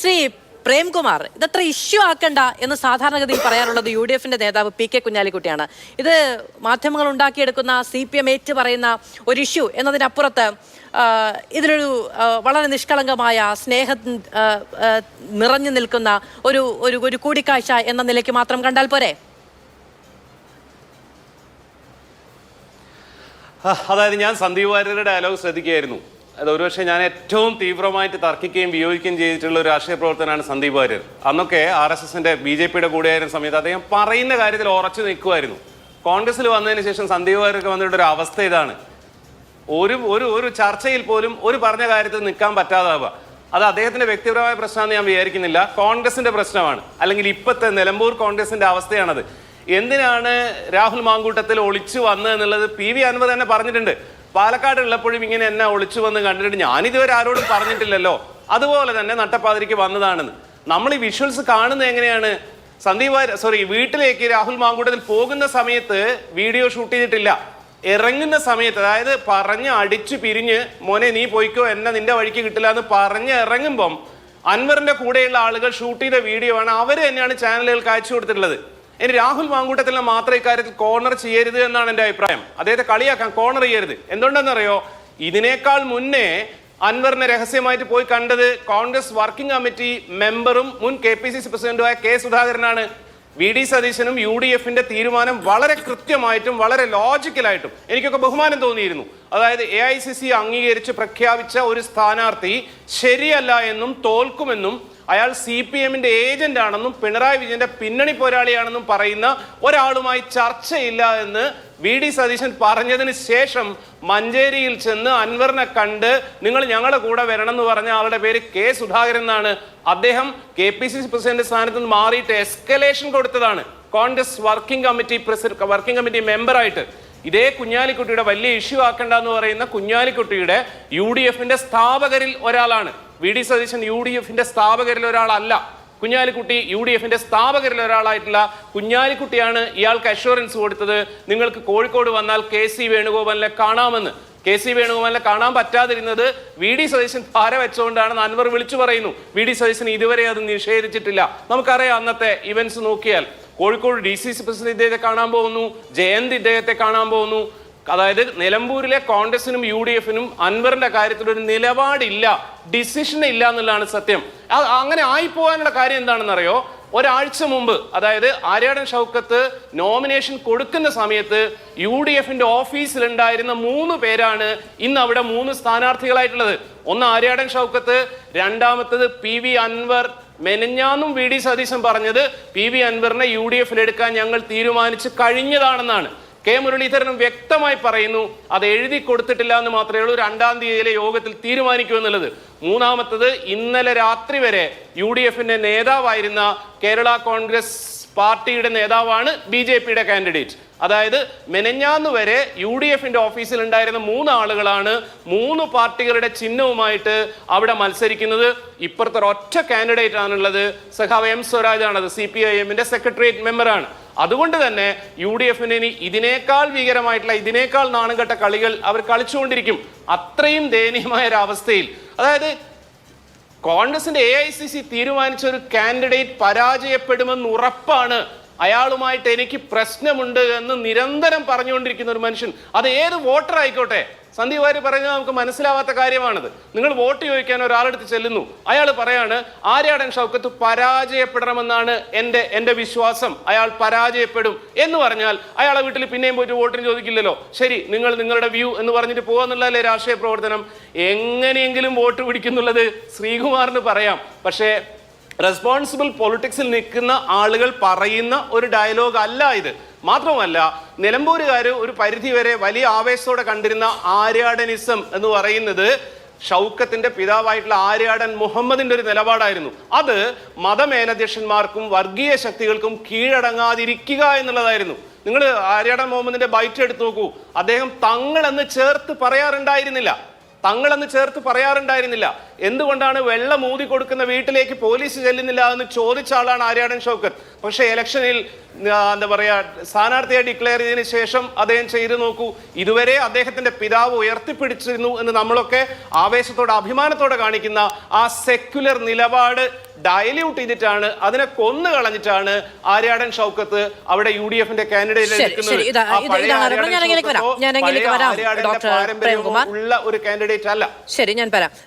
Shri Premkumar ഇതത്ര issue ആക്കണ്ട എന്ന് സാധാരണഗതിയിൽ പറയാറുള്ളത് യു ഡി എഫിന്റെ നേതാവ് പി കെ കുഞ്ഞാലിക്കുട്ടിയാണ്. ഇത് മാധ്യമങ്ങൾ ഉണ്ടാക്കിയെടുക്കുന്ന സി പി എം ഏറ്റു പറയുന്ന ഒരു ഇഷ്യൂ എന്നതിനപ്പുറത്ത് ഇതിലൊരു വളരെ നിഷ്കളങ്കമായ സ്നേഹ നിറഞ്ഞു നിൽക്കുന്ന ഒരു ഒരു ഒരു കൂടിക്കാഴ്ച എന്ന നിലയ്ക്ക് മാത്രം കണ്ടാൽ പോരെ? അതായത് ഞാൻ സന്ദീപ് വാര്യരുടെ ഡയലോഗ് ശ്രദ്ധിക്കുകയായിരുന്നു. അത് ഒരുപക്ഷെ ഞാൻ ഏറ്റവും തീവ്രമായിട്ട് തർക്കിക്കുകയും വിയോജിക്കുകയും ചെയ്തിട്ടുള്ള ഒരു രാഷ്ട്രീയ പ്രവർത്തനമാണ് സന്ദീപ് വാര്യർ. അന്നൊക്കെ ആർ എസ് എസിന്റെ ബി ജെ പിയുടെ കൂടെയായിരുന്ന സമയത്ത് അദ്ദേഹം പറയുന്ന കാര്യത്തിൽ ഉറച്ചു നിൽക്കുമായിരുന്നു. കോൺഗ്രസിൽ വന്നതിന് ശേഷം സന്ദീപ് വാര്യർക്ക് വന്നിട്ട് ഒരു അവസ്ഥ ഇതാണ്. ഒരു ഒരു ഒരു ചർച്ചയിൽ പോലും ഒരു പറഞ്ഞ കാര്യത്തിൽ നിൽക്കാൻ പറ്റാതാവുക. അത് അദ്ദേഹത്തിന്റെ വ്യക്തിപരമായ പ്രശ്നമാണെന്ന് ഞാൻ വിചാരിക്കുന്നില്ല. കോൺഗ്രസിന്റെ പ്രശ്നമാണ്. അല്ലെങ്കിൽ ഇപ്പോഴത്തെ നിലമ്പൂർ കോൺഗ്രസിന്റെ അവസ്ഥയാണത്. എന്തിനാണ് രാഹുൽ മാങ്കൂട്ടത്തിൽ ഒളിച്ചു വന്നത് എന്നുള്ളത് പി വി അൻവർ തന്നെ പറഞ്ഞിട്ടുണ്ട്. പാലക്കാട് ഉള്ളപ്പോഴും ഇങ്ങനെ എന്നെ ഒളിച്ചു വന്ന് കണ്ടിട്ട് ഞാനിതുവരെ ആരോടും പറഞ്ഞിട്ടില്ലല്ലോ. അതുപോലെ തന്നെ നട്ടപ്പാതിരിക്ക് വന്നതാണെന്ന്. നമ്മൾ ഈ വിഷ്വൽസ് കാണുന്നത് എങ്ങനെയാണ്? സന്ദീപ് സോറി വീട്ടിലേക്ക് രാഹുൽ മാങ്കൂട്ടത്തിൽ പോകുന്ന സമയത്ത് വീഡിയോ ഷൂട്ട് ചെയ്തിട്ടില്ല. ഇറങ്ങുന്ന സമയത്ത് അതായത് പറഞ്ഞ് അടിച്ചു പിരിഞ്ഞ് മോനെ നീ പോയിക്കോ എന്നെ നിന്റെ വഴിക്ക് കിട്ടില്ല എന്ന് പറഞ്ഞ് ഇറങ്ങുമ്പം അൻവറിന്റെ കൂടെയുള്ള ആളുകൾ ഷൂട്ട് ചെയ്ത വീഡിയോ ആണ് അവർ തന്നെയാണ് ചാനലുകൾക്ക് അയച്ചു കൊടുത്തിട്ടുള്ളത്. ഇനി രാഹുൽ മാങ്കൂട്ടത്തിലെ മാത്രം ഇക്കാര്യത്തിൽ കോർണർ ചെയ്യരുത് എന്നാണ് എന്റെ അഭിപ്രായം. അദ്ദേഹത്തെ കളിയാക്കാൻ കോർണർ ചെയ്യരുത്. എന്തുകൊണ്ടെന്നറിയോ? ഇതിനേക്കാൾ മുന്നേ അൻവറിനെ രഹസ്യമായിട്ട് പോയി കണ്ടത് കോൺഗ്രസ് വർക്കിംഗ് കമ്മിറ്റി മെമ്പറും മുൻ കെ പി സി സി പ്രസിഡന്റുമായ കെ സുധാകരനാണ്. വി ഡി സതീശനും യു ഡി എഫിന്റെ തീരുമാനം വളരെ കൃത്യമായിട്ടും വളരെ ലോജിക്കലായിട്ടും എനിക്കൊക്കെ ബഹുമാനം തോന്നിയിരുന്നു. അതായത് എ ഐ സി സി അംഗീകരിച്ച് പ്രഖ്യാപിച്ച ഒരു സ്ഥാനാർത്ഥി ശരിയല്ല എന്നും തോൽക്കുമെന്നും അയാൾ സി പി എമ്മിന്റെ ഏജന്റ് ആണെന്നും പിണറായി വിജയന്റെ പിന്നണി പോരാളിയാണെന്നും പറയുന്ന ഒരാളുമായി ചർച്ചയില്ല എന്ന് വി ഡി സതീശൻ പറഞ്ഞതിന് ശേഷം മഞ്ചേരിയിൽ ചെന്ന് അൻവറിനെ കണ്ട് നിങ്ങൾ ഞങ്ങളുടെ കൂടെ വരണം എന്ന് പറഞ്ഞ ആളുടെ പേര് കെ സുധാകരൻ എന്നാണ്. അദ്ദേഹം K P C C president സ്ഥാനത്ത് നിന്ന് മാറിയിട്ട് എസ്കലേഷൻ കൊടുത്തതാണ്. Congress working committee president working committee മെമ്പറായിട്ട് ഇതേ കുഞ്ഞാലിക്കുട്ടിയുടെ വലിയ ഇഷ്യൂ ആക്കണ്ട എന്ന് പറയുന്ന കുഞ്ഞാലിക്കുട്ടിയുടെ യു ഡി എഫിന്റെ സ്ഥാപകരിൽ ഒരാളാണ്. V D Satheesan U D എഫിന്റെ സ്ഥാപകരിൽ ഒരാളല്ല. കുഞ്ഞാലിക്കുട്ടി യു ഡി എഫിന്റെ സ്ഥാപകരിൽ ഒരാളായിട്ടുള്ള കുഞ്ഞാലിക്കുട്ടിയാണ് ഇയാൾക്ക് അഷുറൻസ് കൊടുത്തത്. നിങ്ങൾക്ക് കോഴിക്കോട് വന്നാൽ കെ സി വേണുഗോപാലിനെ കാണാമെന്ന്. കെ സി വേണുഗോപാലിനെ കാണാൻ പറ്റാതിരുന്നത് വി ഡി സതീശൻ ധാര വെച്ചുകൊണ്ടാണെന്ന് അൻവർ വിളിച്ചു പറയുന്നു. വി ഡി സതീശൻ ഇതുവരെ അത് നിഷേധിച്ചിട്ടില്ല. നമുക്കറിയാം അന്നത്തെ ഇവന്റ്സ് നോക്കിയാൽ. Kozhikode D C C president ഇദ്ദേഹത്തെ കാണാൻ പോകുന്നു ജയന്ത് ഇദ്ദേഹത്തെ കാണാൻ പോകുന്നു. അതായത് നിലമ്പൂരിലെ കോൺഗ്രസിനും യു ഡി എഫിനും അൻവറിന്റെ കാര്യത്തിൽ ഒരു നിലപാടില്ല ഡിസിഷൻ ഇല്ല എന്നുള്ളതാണ് സത്യം. അങ്ങനെ ആയിപ്പോകാനുള്ള കാര്യം എന്താണെന്നറിയോ? ഒരാഴ്ച മുമ്പ് അതായത് ആര്യാടൻ ഷൗക്കത്ത് നോമിനേഷൻ കൊടുക്കുന്ന സമയത്ത് യു ഡി എഫിന്റെ ഓഫീസിലുണ്ടായിരുന്ന മൂന്ന് പേരാണ് ഇന്ന് അവിടെ മൂന്ന് സ്ഥാനാർത്ഥികളായിട്ടുള്ളത്. ഒന്ന് ആര്യാടൻ ഷൗക്കത്ത് രണ്ടാമത്തത് പി വി അൻവർ മെനഞ്ഞാന്നും വി ഡി സതീശൻ പറഞ്ഞത് പി വി അൻവറിനെ യു ഡി എഫിൽ എടുക്കാൻ ഞങ്ങൾ തീരുമാനിച്ച് കഴിഞ്ഞതാണെന്നാണ്. കെ മുരളീധരനും വ്യക്തമായി പറയുന്നു അത് എഴുതി കൊടുത്തിട്ടില്ല എന്ന് മാത്രമേ ഉള്ളൂ രണ്ടാം തീയതിയിലെ യോഗത്തിൽ തീരുമാനിക്കുമെന്നുള്ളത് മൂന്നാമത്തത് ഇന്നലെ രാത്രി വരെ യു ഡി എഫിന്റെ നേതാവായിരുന്ന കേരള കോൺഗ്രസ് പാർട്ടിയുടെ നേതാവാണ് ബി ജെ പിയുടെ കാൻഡിഡേറ്റ്. അതായത് മെനഞ്ഞാന്ന് വരെ യു ഡി എഫിന്റെ ഓഫീസിൽ ഉണ്ടായിരുന്ന മൂന്ന് ആളുകളാണ് മൂന്ന് പാർട്ടികളുടെ ചിഹ്നവുമായിട്ട് അവിടെ മത്സരിക്കുന്നത്. ഇപ്പുറത്തെ ഒറ്റ കാൻഡിഡേറ്റ് ആണുള്ളത് സഖാവ് എം സ്വരാജ് ആണത് സി പി ഐ എമ്മിന്റെ സെക്രട്ടേറിയറ്റ് മെമ്പറാണ്. അതുകൊണ്ട് തന്നെ യു ഡി എഫിന് ഇനി ഇതിനേക്കാൾ ഭീകരമായിട്ടുള്ള ഇതിനേക്കാൾ നാണംകെട്ട കളികൾ അവർ കളിച്ചുകൊണ്ടിരിക്കും. അത്രയും ദയനീയമായ ഒരു അവസ്ഥയിൽ അതായത് കോൺഗ്രസിന്റെ എ ഐ സി സി തീരുമാനിച്ച ഒരു കാൻഡിഡേറ്റ് പരാജയപ്പെടുമെന്ന് ഉറപ്പാണ് അയാളുമായിട്ട് എനിക്ക് പ്രശ്നമുണ്ട് എന്ന് നിരന്തരം പറഞ്ഞുകൊണ്ടിരിക്കുന്ന ഒരു മനുഷ്യൻ. അത് ഏത് വോട്ടർ ആയിക്കോട്ടെ? സന്ദീപ് വാര്യ പറയുന്നത് നമുക്ക് മനസ്സിലാവാത്ത കാര്യമാണത്. നിങ്ങൾ വോട്ട് ചോദിക്കാൻ ഒരാളെടുത്ത് ചെല്ലുന്നു. അയാൾ പറയാണ് ആര്യാടൻ ഷൗക്കത്ത് പരാജയപ്പെടണമെന്നാണ് എന്റെ എന്റെ വിശ്വാസം. അയാൾ പരാജയപ്പെടും. എന്ന് പറഞ്ഞാൽ അയാളെ വീട്ടിൽ പിന്നെയും പോയിട്ട് വോട്ടിന് ചോദിക്കില്ലല്ലോ. ശരി നിങ്ങൾ നിങ്ങളുടെ വ്യൂ എന്ന് പറഞ്ഞിട്ട് പോകാന്നുള്ളതല്ലേ രാഷ്ട്രീയ പ്രവർത്തനം? എങ്ങനെയെങ്കിലും വോട്ട് പിടിക്കുന്നുള്ളത് ശ്രീകുമാറിന് പറയാം. പക്ഷേ റെസ്പോൺസിബിൾ പൊളിറ്റിക്സിൽ നിൽക്കുന്ന ആളുകൾ പറയുന്ന ഒരു ഡയലോഗ് അല്ല ഇത്. മാത്രമല്ല നിലമ്പൂരുകാർ ഒരു പരിധി വരെ വലിയ ആവേശത്തോടെ കണ്ടിരുന്ന ആര്യാടനിസം എന്ന് പറയുന്നത് ഷൗക്കത്തിന്റെ പിതാവായിട്ടുള്ള ആര്യാടൻ മുഹമ്മദിന്റെ ഒരു നിലപാടായിരുന്നു. അത് മതമേലധ്യക്ഷന്മാർക്കും വർഗീയ ശക്തികൾക്കും കീഴടങ്ങാതിരിക്കുക എന്നുള്ളതായിരുന്നു. നിങ്ങൾ ആര്യാടൻ മുഹമ്മദിന്റെ ബൈറ്റ് എടുത്തു നോക്കൂ. അദ്ദേഹം തങ്ങളെന്ന് ചേർത്ത് പറയാറുണ്ടായിരുന്നില്ല. തങ്ങളെന്ന് ചേർത്ത് പറയാറുണ്ടായിരുന്നില്ല. എന്തുകൊണ്ടാണ് വെള്ളം ഊതി കൊടുക്കുന്ന വീട്ടിലേക്ക് പോലീസ് ചെല്ലുന്നില്ല എന്ന് ചോദിച്ച ആളാണ് ആര്യാടൻ ഷൗക്കത്ത്. പക്ഷേ ഇലക്ഷനിൽ എന്താ പറയാ സ്ഥാനാർത്ഥിയെ ഡിക്ലെയർ ചെയ്തതിനു ശേഷം അദ്ദേഹം ചെയ്തു നോക്കൂ. ഇതുവരെ അദ്ദേഹത്തിന്റെ പിതാവ് ഉയർത്തിപ്പിടിച്ചിരുന്നു എന്ന് നമ്മളൊക്കെ ആവേശത്തോടെ അഭിമാനത്തോടെ കാണിക്കുന്ന ആ സെക്യുലർ നിലപാട് ഡയല്യൂട്ട് ചെയ്തിട്ടാണ് അതിനെ കൊന്നു കളഞ്ഞിട്ടാണ് ആര്യാടൻ ഷൗക്കത്ത് അവിടെ യു ഡി എഫിന്റെ കാൻഡിഡേറ്റ്. ഉള്ള ഒരു കാൻഡിഡേറ്റ് അല്ല. ശരി ഞാൻ പറയാം